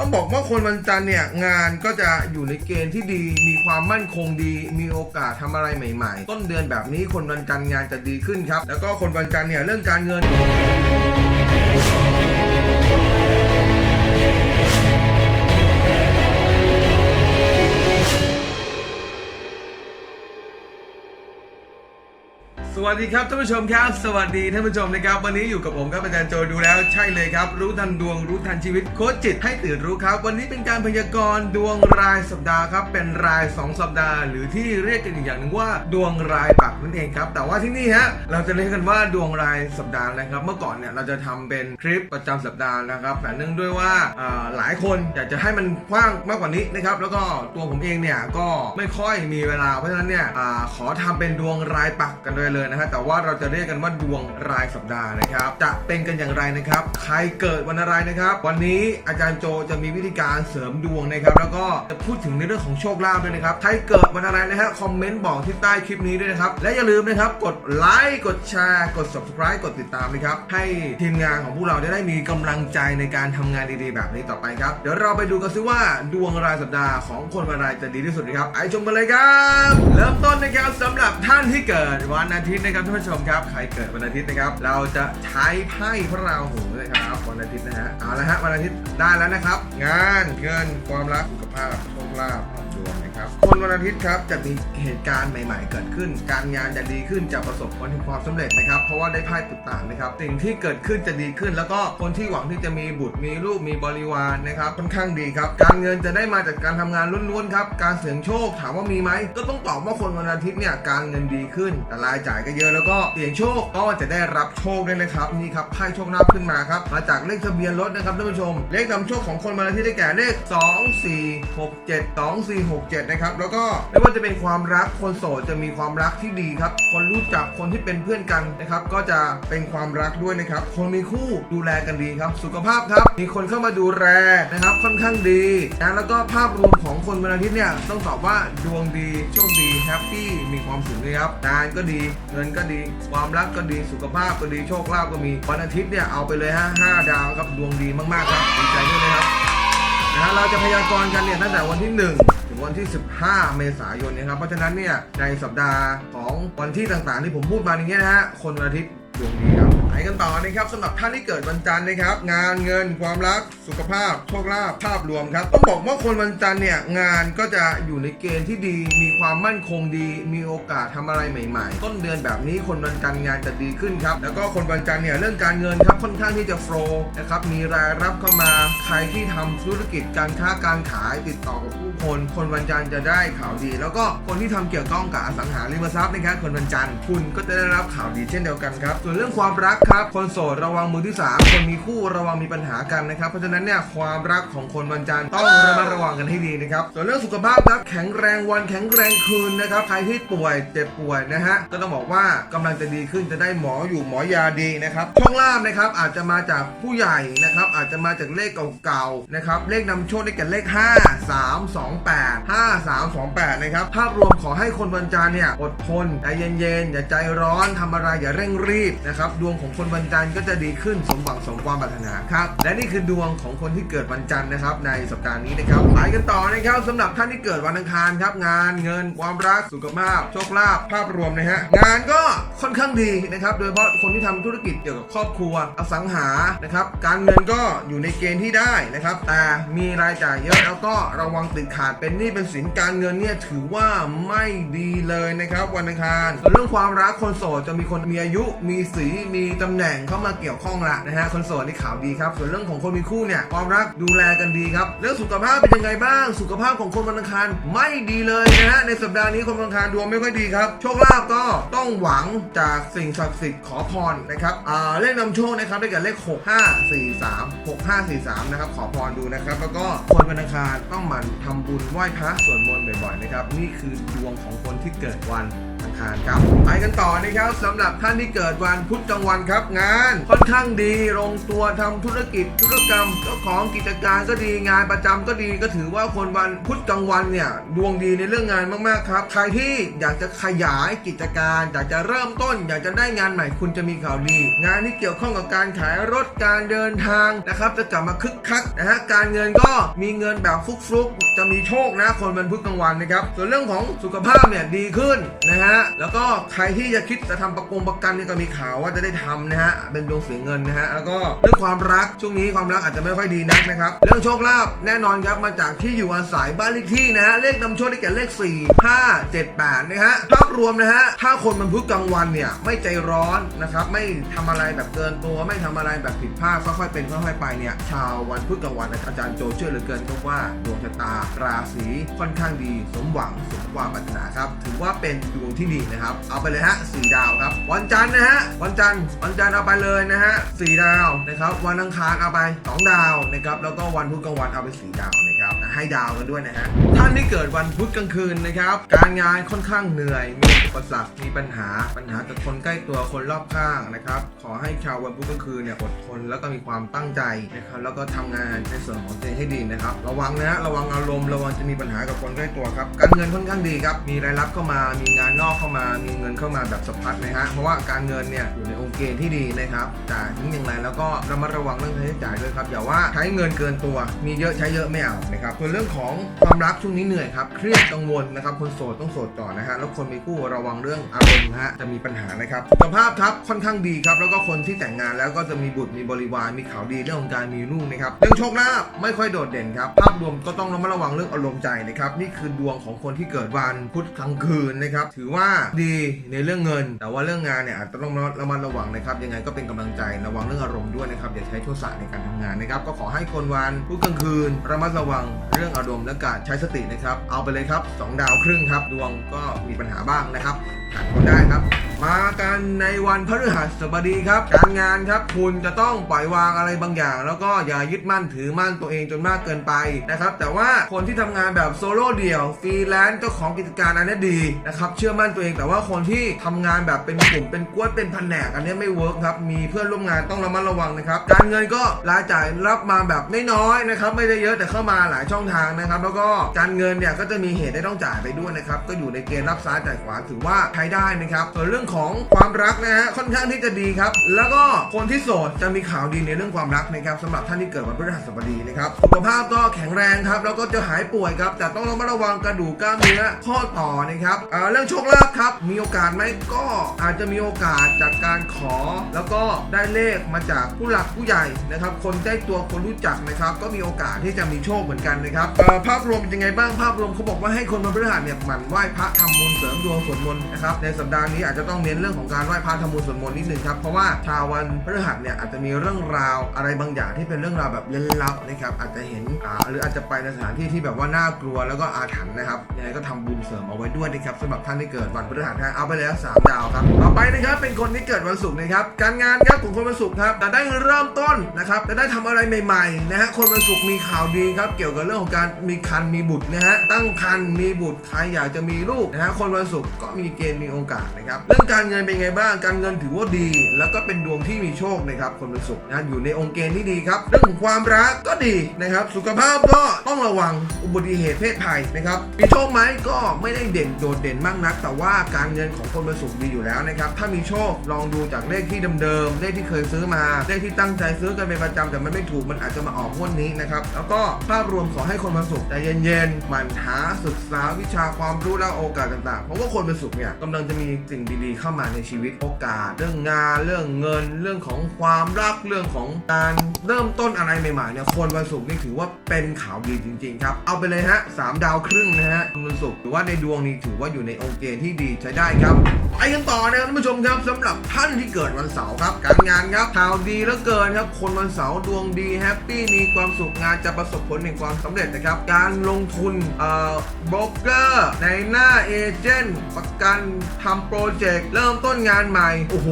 ต้องบอกว่าคนวันจันทร์เนี่ยงานก็จะอยู่ในเกณฑ์ที่ดี มีความมั่นคงดี มีโอกาสทำอะไรใหม่ ๆ ต้นเดือนแบบนี้คนวันจันทร์งานจะดีขึ้นครับ แล้วก็คนวันจันทร์เนี่ยเรื่องการเงิน สวัสดีครับท่านผู้ชมครับ สวัสดีท่านผู้ชมนะครับ วันนี้อยู่กับผมครับอาจารย์โจดูแล้วใช่เลยครับ รู้ทันดวงรู้ทันชีวิตโคชจิตให้ตื่นรู้ครับ วันนี้เป็นการพยากรณ์ดวงรายสัปดาห์ครับเป็นราย 2 สัปดาห์ หรือที่เรียกกันอีกอย่างหนึ่งว่าดวงรายปักนั่นเองครับแต่ว่าที่นี่ฮะเราจะเรียกกันว่าดวงรายสัปดาห์นะครับ เมื่อก่อนเนี่ยเราจะทำเป็นคลิปประจำสัปดาห์นะครับแต่เนื่องด้วยว่าหลายคนอยากจะให้มันกว้างมากกว่านี้นะครับแล้วก็ตัวผมเองเนี่ยก็ไม่ค่อยมีเวลาเพราะฉะนั้นเนี่ยอขอทำเป็นดวงรายปักกันเลยเลยนะฮะแต่ว่าเราจะเรียกกันว่าดวงรายสัปดาห์นะครับ จะเป็นกันอย่างไรนะครับ ใครเกิดวันอะไรนะครับ วันนี้อาจารย์โจจะมีวิธีการเสริมดวงนะครับแล้วก็จะพูดถึงในเรื่องของโชคลาภด้วยนะครับใครเกิดวันอะไรนะฮะคอมเมนต์บอกที่ใต้คลิปนี้ด้วยนะครับและอย่าลืมนะครับกดไลค์กดแชร์กด subscribe กดติดตามนะครับให้ทีมงานของพวกเราได้มีกำลังใจในการทำงานดีๆ แบบนี้ต่อไปครับเดี๋ยวเราไปดูกันซิว่าดวงรายสัปดาห์ของคนวันอะไรจะดีที่สุดนะครับไปชมกันเลยครับ เริ่มต้นนะครับสำหรับท่านที่เกิดวันอาทิตย์นะครับท่านผู้ชมครับใครเกิดวันอาทิตย์นะครับ เราจะใช้ไพ่พระราหูนะครับวันอาทิตย์นะฮะเอาละฮะวันอาทิตย์ได้แล้วนะครับ งานเงินความรักสุขภาพโชคลาภดวงนะครับ คนวันอาทิตย์ครับจะมีเหตุการณ์ใหม่ ๆ เกิดขึ้น การงานจะดีขึ้นจะประสบผลถึงความสำเร็จนะครับ เพราะว่าได้ไพ่ตุต่างนะครับ สิ่งที่เกิดขึ้นจะดีขึ้น แล้วก็คนที่หวังที่จะมีบุตรมีลูกมีบริวารนะครับค่อนข้างดีครับ การเงินจะได้มาจากการทำงานล้วนๆครับการเสี่ยงโชคถามว่ามีไหมก็ต้องตอบว่าคนวันอาทิตย์เนี่ยการเงินดีขึ้นแต่รายจ่ายก็เยอะแล้วก็เสี่ยงโชคก็จะได้รับโชคด้วยนะครับนี่ครับไพ่โชคลาภขึ้นมาครับมาจากเลขทะเบียนรถนะครับท่านผู้ชม เลขนำโชคของคนวันอาทิตย์ได้แก่เลข 2 4 6 7 2 4 6 7นะครับแล้วก็ไม่ว่าจะเป็นความรักคนโสดจะมีความรักที่ดีครับ คนรู้จักคนที่เป็นเพื่อนกันนะครับ ก็จะเป็นความรักด้วยนะครับ คนมีคู่ดูแลกันดีครับ สุขภาพครับ มีคนเข้ามาดูแลนะครับค่อนข้างดีนะแล้วก็ภาพรวมของคนวันอาทิตย์เนี่ยต้องตอบว่าดวงดีโชคดีแฮปปี้มีความสุขเลยครับงานก็ดีเงินก็ดี ความรักก็ดีสุขภาพก็ดีโชคลาภก็มีวันอาทิตย์เนี่ยเอาไปเลยฮะห้าดาวครับดวงดีมากๆครับดีใจด้วยนะครับนะฮะเราจะพยากรณ์กันเนี่ยตั้งแต่วันที่ 1 ถึงวันที่ 15 เมษายนนะครับ เพราะฉะนั้นเนี่ยในสัปดาห์ของวันที่ต่างๆที่ผมพูดมาอย่างเงี้ยนะฮะคนวันอาทิตย์ดวงดีครับ ไปกันต่อนะครับสำหรับท่านที่เกิดวันจันทร์นะครับ งานเงินความรักสุขภาพโชคลาภภาพรวมครับต้องบอกว่าคนวันจันทร์เนี่ยงานก็จะอยู่ในเกณฑ์ที่ดี มีความมั่นคงดี มีโอกาสทำอะไรใหม่ ๆ ต้นเดือนแบบนี้คนวันจันทร์งานจะดีขึ้นครับแล้วก็คนวันจันทร์เนี่ยเรื่องการเงินครับค่อนข้างที่จะโฟล์นะครับมีรายรับเข้ามาใครที่ทำธุรกิจการค้าการขายติดต่อกับผู้คน คนวันจันทร์จะได้ข่าวดี แล้วก็คนที่ทำเกี่ยวข้องกับอสังหาริมทรัพย์นะครับคนวันจันทร์คุณก็จะได้รับข่าวดีเช่นเดียวกันครับส่วนเรื่องความรักครับคนโสดระวังมือที่สามคนมีคู่ระวังมีปัญหากันนะครับ เพราะฉะนั้นเนี่ยความรักของคนวันจันทร์ต้องระมัดระวังกันให้ดีนะครับส่วนเรื่องสุขภาพครับแข็งแรงวันแข็งแรงคืนนะครับใครที่ป่วยเจ็บป่วยนะฮะก็ต้องบอกว่ากำลังจะดีขึ้นจะได้หมออยู่หมอยาดีนะครับโชคลาภนะครับอาจจะมาจากผู้ใหญ่นะครับอาจจะมาจากเลขเก่าๆนะครับเลขนำโชคได้แก่เลข 5 3 2 8 5 3 2 8นะครับภาพรวมขอให้คนวันจันทร์เนี่ยอดทนใจเย็นๆอย่าใจร้อนทำอะไรอย่าเร่งรีบนะครับดวงของคนวันจันทร์ก็จะดีขึ้นสมหวังสมความปรารถนาครับ และนี่คือดวงของคนที่เกิดวันจันทร์นะครับ ในสัปดาห์นี้นะครับไปกันต่อนะครับสำหรับท่านที่เกิดวันอังคารครับ งานเงินความรักสุขภาพโชคลาภภาพรวมนะฮะงานก็ค่อนข้างดีนะครับโดยเฉพาะคนที่ทำธุรกิจเกี่ยวกับครอบครัวอสังหานะครับการเงินก็อยู่ในเกณฑ์ที่ได้นะครับแต่มีรายจ่ายเยอะแล้วก็ระวังติดขาดเป็นหนี้เป็นสินการเงินเนี่ยถือว่าไม่ดีเลยนะครับวันอังคารส่วนเรื่องความรักคนโสดจะมีคนมีอายุมีสีมีตำแหน่งเข้ามาเกี่ยวข้องละนะฮะคนโสดนี่ข่าวดีครับ ส่วนเรื่องของคนมีคู่เนี่ยความรักดูแลกันดีครับเรื่องสุขภาพเป็นยังไงบ้าง สุขภาพของคนวันอังคารไม่ดีเลยนะฮะในสัปดาห์นี้คนวันอังคารดวงไม่ค่อยดีครับโชคลาภก็ต้องหวังจากสิ่งศักดิ์สิทธิ์ขอพรนะครับอ่าเลขนำโชคนะครับได้แก่เลข 6543 6543นะครับขอพรดูนะครับ แล้วก็คนวันอังคารต้องหมั่นทำบุญไหว้พระสวดมนต์บ่อยๆนะครับนี่คือดวงของคนที่เกิดวัน คารครับไปกันต่อนะครับสำหรับท่านที่เกิดวันพุธกลางวันครับงาน ค่อนข้างดีลงตัวทำธุรกิจธุรกรรมเจ้าของกิจการก็ดีงานประจำก็ดีก็ถือว่าคนวันพุธกลางวันเนี่ยดวงดีในเรื่องงานมากๆครับใครที่อยากจะขยายกิจการ อยากจะเริ่มต้น อยากจะได้งานใหม่คุณจะมีข่าวดี งานที่เกี่ยวข้องกับการขายรถการเดินทางนะครับ จะกลับมาคึกคักนะฮะการเงินก็มีเงินแบบฟลุกๆจะมีโชคนะคนวันพุธกลางวันนะครับส่วนเรื่องของสุขภาพเนี่ยดีขึ้นนะฮะแล้วก็ใครที่จะคิดจะทำประกงประกันนี่ก็มีข่าวว่าจะได้ทำนะฮะ เป็นดวงเสียเงินนะฮะ แล้วก็เรื่องความรักช่วงนี้ความรักอาจจะไม่ค่อยดีนักนะครับ เรื่องโชคลาภแน่นอนครับมาจากที่อยู่อาศัยบ้านเลขที่นะฮะ เลขนำโชคได้แก่เลข 4 5 7 8นะฮะ ภาพรวมนะฮะ ถ้าคนมันพุธกลางวันเนี่ยไม่ใจร้อนนะครับ ไม่ทำอะไรแบบเกินตัวไม่ทำอะไรแบบผิดพลาดค่อยๆเป็นค่อยๆไปเนี่ยชาววันพุธกลางวันนะอาจารย์โจเชื่อเหลือเกินครับว่าดวงชะตาราศีค่อนข้างดี สมหวังสมความปรารถนาครับถือว่าเป็นดวงที่ดีนะครับ เอาไปเลยฮะสี่ดาวครับ วันจันทร์นะฮะ วันจันทร์ วันจันทร์เอาไปเลยนะฮะสี่ดาวนะครับ วันอังคารเอาไปสองดาวนะครับ แล้วก็วันพุธกลางวันเอาไปสี่ดาวนะ ให้ดาวกันด้วยนะฮะ ท่านที่เกิดวันพุธกลางคืนนะครับ การงานค่อนข้างเหนื่อย มีอุปสรรค มีปัญหา ปัญหากับคนใกล้ตัว คนรอบข้างนะครับ ขอให้ชาววันพุธกลางคืนเนี่ยอดทนแล้วก็มีความตั้งใจนะครับ แล้วก็ทำงานในส่วนของตัวเองให้ดีนะครับ ระวังนะฮะระวังอารมณ์ ระวังจะมีปัญหากับคนใกล้ตัวครับ การเงินค่อนข้างดีครับ มีรายรับเข้ามา มีงานนอกเข้ามา มีเงินเข้ามาแบบสะพัดนะฮะ เพราะว่าการเงินเนี่ยอยู่ในองค์เกณฑ์ที่ดีนะครับแต่ถึงอย่างไรแล้วก็ระมัดระวังเรื่องค่าใช้จ่ายด้วยครับ อย่าว่าใช้เงินเกินตัว มีเยอะใช้เยอะไม่เอานะครับส่วนเรื่องของความรักช่วงนี้เหนื่อยครับ เครียดกังวลนะครับ คนโสดต้องโสดก่อนะฮะ แล้วคนมีคู่ระวังเรื่องอารมณ์นะฮะ จะมีปัญหานะครับสุขภาพครับค่อนข้างดีครับ แล้วก็คนที่แต่งงานแล้วก็จะมีบุตร มีบริวาร มีข่าวดีเรื่องของการมีลูกนะครับ เรื่องโชคลาภไม่ค่อยโดดเด่นครับ ภาพรวมก็ต้องระมัดระวังเรื่องอารมณ์ใจนะครับ นี่คือดวงของคนที่เกิดวันพุธกลางคืนนะครับ ถือว่าดีในเรื่องเงิน แต่ว่าเรื่องงานเนี่ยอาจจะต้องระมัดระวังนะครับ ยังไงก็เป็นกำลังใจ ระวังเรื่องอารมณ์ด้วยนะครับ อย่าใช้โทสะในการทำงานนะครับ ก็ขอให้คนวันพุธกลางคืนระมัดระวังเรื่องอารมณ์และการใช้สตินะครับ เอาไปเลยครับสองดาวครึ่งครับ ดวงก็มีปัญหาบ้างนะครับ ได้ครับ มากันในวันพฤหัสบดีครับ การงานครับ คุณจะต้องปล่อยวางอะไรบางอย่าง แล้วก็อย่ายึดมั่นถือมั่นตัวเองจนมากเกินไปนะครับ แต่ว่าคนที่ทำงานแบบโซโล่เดี่ยวฟรีแลนซ์เจ้าของกิจการอันนี้ดีนะครับ เชื่อมั่นตัวเอง แต่ว่าคนที่ทำงานแบบเป็นกลุ่มเป็นกวนเป็นแผนกอันนี้ไม่เวิร์กครับ มีเพื่อนร่วมงานต้องระมัดระวังนะครับ การเงินก็รายจ่ายรับมาแบบไม่น้อยนะครับ ไม่ได้เยอะแต่เข้ามาหลายช่องทางนะครับ แล้วก็การเงินเนี่ยก็จะมีเหตุได้ต้องจ่ายไปด้วยนะครับ ก็อยู่ในเกณฑ์รับซ้ายจ่ายขวาถือว่าใช้ได้นะครับส่วนเรื่องของความรักนะฮะค่อนข้างที่จะดีครับ แล้วก็คนที่โสดจะมีข่าวดีในเรื่องความรักนะครับสำหรับท่านที่เกิดวันพฤหัสบดีนะครับสุขภาพก็แข็งแรงครับ แล้วก็จะหายป่วยครับแต่ต้องระมัดระวังกระดูกกล้ามเนื้อข้อต่อนะครับเเรื่องโชคลาภครับ มีโอกาสไหมก็อาจจะมีโอกาสจากการขอ แล้วก็ได้เลขมาจากผู้หลักผู้ใหญ่นะครับ คนใกล้ตัวคนรู้จักนะครับ ก็มีโอกาสที่จะมีโชคเหมือนกันนะครับภาพรวมเป็นยังไงบ้างภาพรวมเขาบอกว่าให้คนวันพฤหัสเนี่ยหมั่นไหว้พระทำบุญเสริมดวงสวดมนต์นะครับในสัปดาห์นี้อาจจะต้องเน้นเรื่องของการไหว้พระทำบุญสวดมนต์นิดนึงครับ เพราะว่าชาววันพฤหัสเนี่ยอาจจะมีเรื่องราวอะไรบางอย่างที่เป็นเรื่องราวแบบลึกลับนะครับอาจจะเห็นหรืออาจจะไปในสถานที่ที่แบบว่าน่ากลัวแล้วก็อาถรรพ์นะครับยังไงก็ทำบุญเสริมเอาไว้ด้วยนะครับสำหรับท่านที่เกิดวันพฤหัสนะเอาไปเลยครับสามดาวครับต่อไปนะครับเป็นคนที่เกิดวันศุกร์นะครับการงานครับของคนวันศุกร์ครับจะได้เริ่มต้นนะครับจะได้ทำอะไรใหม่ๆนะฮะคนวันศุกร์มีข่าวดีครับเกี่ยวกับเรื่องของการมีคันมีบุตรนะฮะตั้งคันมีบุตรใครอยากจะมีลูกนะฮะคนวันศุกร์ก็มีเกณฑ์มีโอกาสนะครับเรื่องการเงินเป็นไงบ้างการเงินถือว่าดี แล้วก็เป็นดวงที่มีโชคนะครับคนวันศุกร์นะอยู่ในองค์เกณฑ์ที่ดีครับเรื่องของความรักก็ดีนะครับ สุขภาพก็ต้องระวังอุบัติเหตุเพศภัยนะครับมีโชคไหมก็ไม่ได้เด่นโดดเด่นมากนัก แต่ว่าการเงินของคนวันศุกร์ดีอยู่แล้วนะครับถ้ามีโชคลองดูจากเลขที่เดิมๆเลขที่เคยซื้อมาเลขที่ตั้งใจซื้อกันเป็นประจำแต่มันไม่ถูกมันอาจจะมาออกงวดนี้นะครับแล้วก็ภาพรวมขอให้คนวันศุกร์ใจเย็นๆหมั่นหาศึกษาวิชาความรู้และโอกาสต่างๆ เพราะว่าคนวันศุกร์เนี่ยกำลังจะมีสิ่งดีๆ เข้ามาในชีวิตโอกาส เรื่องงานเรื่องเงิน เรื่องของความรักเรื่องของการเริ่มต้นอะไรใหม่ๆเนี่ยคนวันศุกร์นี่ถือว่าเป็นข่าวดีจริงๆครับเอาไปเลยฮะสามดาวครึ่งนะฮะคนวันศุกร์ถือว่าในดวงนี้ถือว่าอยู่ในองค์เกณฑ์ที่ดีใช้ได้ครับไปกันต่อนะครับท่านผู้ชมครับสำหรับท่านที่เกิดวันเสาร์ครับ การงานครับข่าวดีเหลือเกินครับคนวันเสาร์ดวงดีแฮปปี้มีความสุขงานจะประสบผลในความสำเร็จนะครับ การลงทุนเอ่อโบรกเกอร์ในหน้าเอเจนต์ประกันทำโปรเจกต์เริ่มต้นงานใหม่ โอ้โห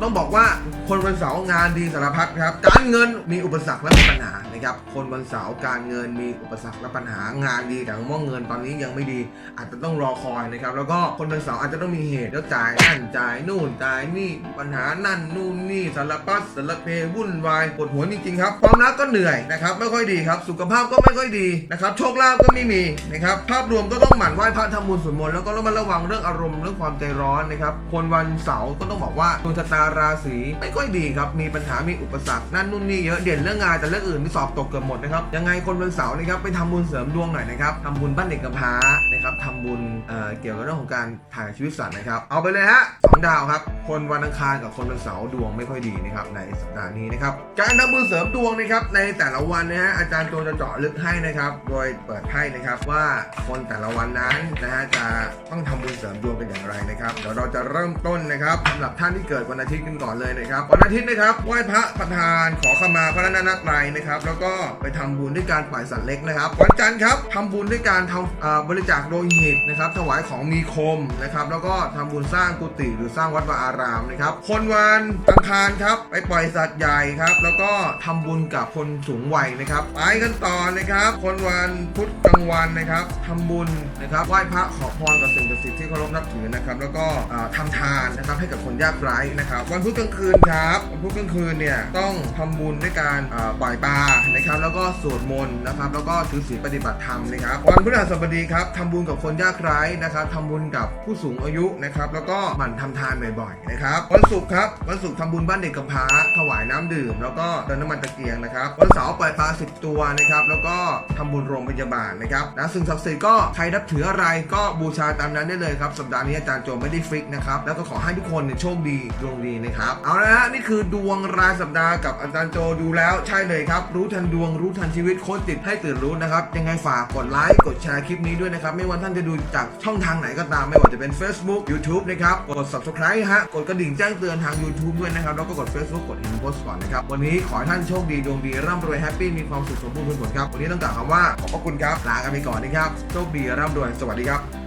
ต้องบอกว่าคนวันเสาร์งานดีสารพัดครับ การเงินมีอุปสรรคและปัญหา นะครับนะคนวันเสาร์การเงินมีอุปสรรคและปัญหางานดีแต่ว่าเงินตอนนี้ยังไม่ดี อาจจะต้องรอคอยนะครับ แล้วก็คนวันเสาร์อาจจะต้องมีเหตุแล้วจ่ายนั่นจ่ายนู่นจ่ายนี่ปัญหานั่นนู่นนี่สารพัดสารเพวุ่นวายปวดหัวจริงๆครับความรักก็เหนื่อยนะครับไม่ค่อยดีครับ สุขภาพก็ไม่ค่อยดีนะครับโชคลาภก็ไม่มีนะครับภาพรวมก็ต้องหมั่นไหว้พระทำบุญสวดมนต์แล้วก็ระมัดระวังเรื่องอารมณ์เรื่องความใจร้อนนะครับ คนวันเสาร์ก็ต้องบอกว่าดวงชะตาราศีไม่ค่อยดีครับมีปัญหามีอุปสรรคนั่นนู่นนี่เยอะเด่นเรื่องงานแต่เรื่องอื่นที่สอบตกเกือบหมดนะครับยังไงคนวันเสาร์นะครับไปทำบุญเสริมดวงหน่อยนะครับทำบุญบ้านเด็กกำพร้านะครับทำบุญเอ่อเกี่ยวกับเรื่องของการถ่ายชีวิตสัตว์นะครับ เอาไปเลยฮะสองดาวครับ คนวันอังคารกับคนวันเสาร์ดวงไม่ค่อยดีนะครับในสัปดาห์นี้นะครับการทำบุญเสริมดวงนะครับในแต่ละวันนะฮะอาจารย์โจจะเจาะลึกให้นะครับ โดยเปิดให้นะครับว่าคนแต่ละวันนั้นนะฮะจะต้องทำบุญเสริมดวงเป็นอย่างไรนะครับเดี๋ยวเราจะเริ่มต้นนะครับสำหรับท่านที่เกิดวันอาทิตย์กันก่อนเลยนะครับวันอาทิตย์นะครับไหว้พระประธานขอขมาพระนันตรนะครับแล้วก็ก็ไปทำบุญด้วยการปล่อยสัตว์เล็กนะครับ วันจันทร์ครับทำบุญด้วยการทำบริจาคโลหิตนะครับ ถวายของมีคมนะครับ แล้วก็ทำบุญสร้างกุฏิหรือสร้างวัดวาอารามนะครับ คนวันอังคารครับ ไปปล่อยสัตว์ใหญ่ครับ แล้วก็ทำบุญกับคนสูงวัยนะครับ ไปกันต่อนะครับ คนวันพุธกลางวันนะครับทำบุญนะครับไหว้พระขอพรกับสิ่งศักดิ์สิทธิ์ที่เคารพนับถือนะครับ แล้วก็เอ่อทำทานนะครับให้กับคนยากไร้นะครับ วันพุธกลางคืนครับวันพุธกลางคืนเนี่ยต้องทำบุญด้วยการปล่อยปลานะครับแล้วก็สวดมนต์นะครับแล้วก็ถือศีลปฏิบัติธรรมนะครับวันพฤหัสบดีครับทำบุญกับคนยากไร้นะครับทำบุญกับผู้สูงอายุนะครับแล้วก็หมั่นทำทานบ่อยๆนะครับวันศุกร์ครับวันศุกร์ทำบุญบ้านเด็กกำพร้าถวายน้ำดื่ม แล้วก็เติมน้ำมันตะเกียงนะครับวันเสาร์ปล่อยปลาสิบตัวนะครับแล้วก็ทำบุญโรงพยาบาลนะครับนะสิ่งศักดิ์สิทธิ์ก็ใครนับถืออะไรก็บูชาตามนั้นได้เลยครับสัปดาห์นี้อาจารย์โจไม่ได้ฟิกนะครับแล้วก็ขอให้ทุกคนเนี่ยโชคดีดวงดีนะครับเอาละฮะนี่คือดวงรายสัปดาห์กับอาจารย์โจดูแล้วใช่เลยครับรู้ทันดวงรู้ทันชีวิตโค้ชติดให้ตื่นรู้นะครับยังไงฝากกดไลค์กดแชร์คลิปนี้ด้วยนะครับไม่ว่าท่านจะดูจากช่องทางไหนก็ตามไม่ว่าจะเป็น Facebook YouTube นะครับกด subscribe ฮะกดกระดิ่งแจ้งเตือนทาง YouTube ด้วยนะครับแล้วก็กด Facebook กด in post ก่อนนะครับวันนี้ขอให้ท่านโชคดีดวงดีร่ำรวยแฮปปี้มีความสุขสมบูรณ์ผลครับวันนี้ต้องกล่าวคำว่าขอบพระคุณครับลากันไปก่อนนะครับโชคดีร่ำรวยสวัสดีครับ